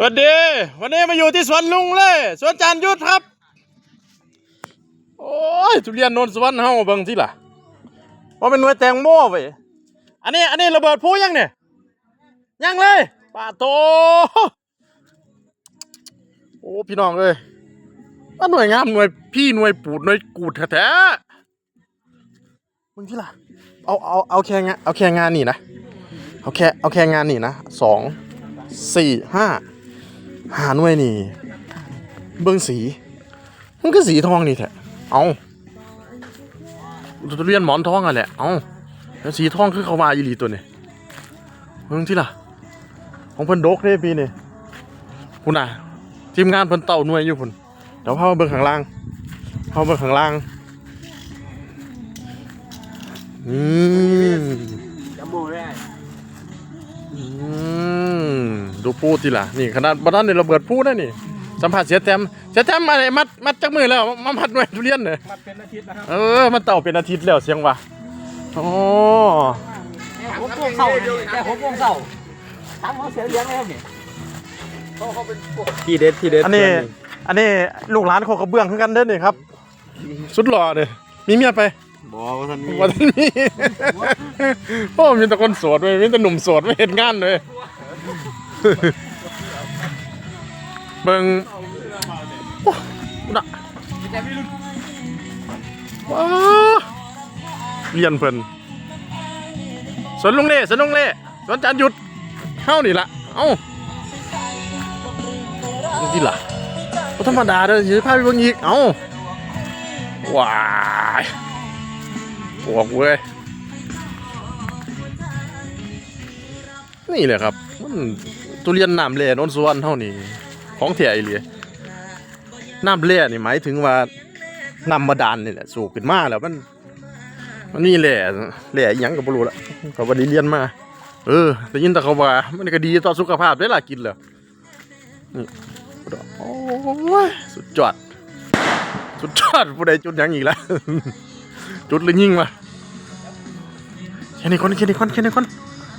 สวัสดี วันนี้มาอยู่ที่สวนลุงเลยสวนจานยุทธครับ โอ้ยทุเรียนนนสวรรค์เฮาเบิ่งที่ล่ะว่าเป็นหน่วยแตงโมเว้ยอันนี้ อันนี้ระเบิดพูยังเนี่ย ยังเลยป่าโต โอ้พี่น้องเอ้ยว่าหน่วยงามหน่วยพี่หน่วยปูดหน่วยกูดแท้ๆมึงที่ล่ะ เอาเอาเอาแค่งานเอาแค่งานนี่นะ เอาแค่เอาแค่งานนี่นะสองสี่ห้า หาหน่วยนี่ เบิ่งสี มันก็สีทองนี่แท้เอาเรียนหมอนทองอะแหละ เอาแล้วสีทองคือเขาว่าอีหลีตัวนี่เบิ่งที่ล่ะ ของเพิ่นดกเด้ปีนี่พุ่นน่ะทีมงานเพิ่นเต่าหน่วยอยู่พุ่นเดี๋ยวพามาเบิ่งข้างล่างพามาเบิ่งข้างล่างอืมจัมโบ้ได้ ดูพูดทีละนี่ขนาดบ้านในระเบิดพูดนะนี่ สัมผัสเสียแต้มเสียแต้มอะไรมัดมัดจักมือแล้วมามัดหน่วยทุเรียนเลยมาเป็นอาทิตย์นะครับเออมันเต่าเป็นอาทิตย์แล้วเสียงว่ะอ๋อหกโมงเช้าแค่หกโมงเช้าถามเขาเสียเลี้ยงไหมครับเนี่ยเขาเขาเป็นพวกที่เด็ดที่เด็ดอันนี้ อันนี้ลูกหลานโคกระเบื้องคือกันเด้อนี่ครับ สุดหล่อเลยมีเมียไปบอกว่าท่านมีวันนี้โอ้มีแต่คนโสดเว้ยมีแต่หนุ่มโสดไม่เห็นงานเลย เบิ่งโอ้น่ะว้าเรียนเพิ่นสวนลุงเล่สวนลุงเล่สวนจานหยุดเข้านี่ละเอ้านี่ล่ะบ่ธรรมดาเด้อสิพาไปเบิ่งอีกเอ้าว้ายปวกเว้ยนี่แหละครับ มัน ทุเรียนน้ำแร่นนสวรรค์เท่านี้ของแท้อีหลีน้ำแร่นี่หมายถึงว่าน้ำบาดาลนี่แหละสูบขึ้นมาแล้วมันมันนี่แหละแหล่อิหยังก็บ่รู้ละก็บ่ได้เรียนมา เออได้ยินแต่เขาว่ามันก็ดีต่อสุขภาพได้ล่ะกินแล้วนี่โอ้ยสุดยอด สุดยอดผู้ใดจุดยังอีกแล้วจุดเลยยิ่งมาแค่นี้คนแค่นี้คนแค่นี้คน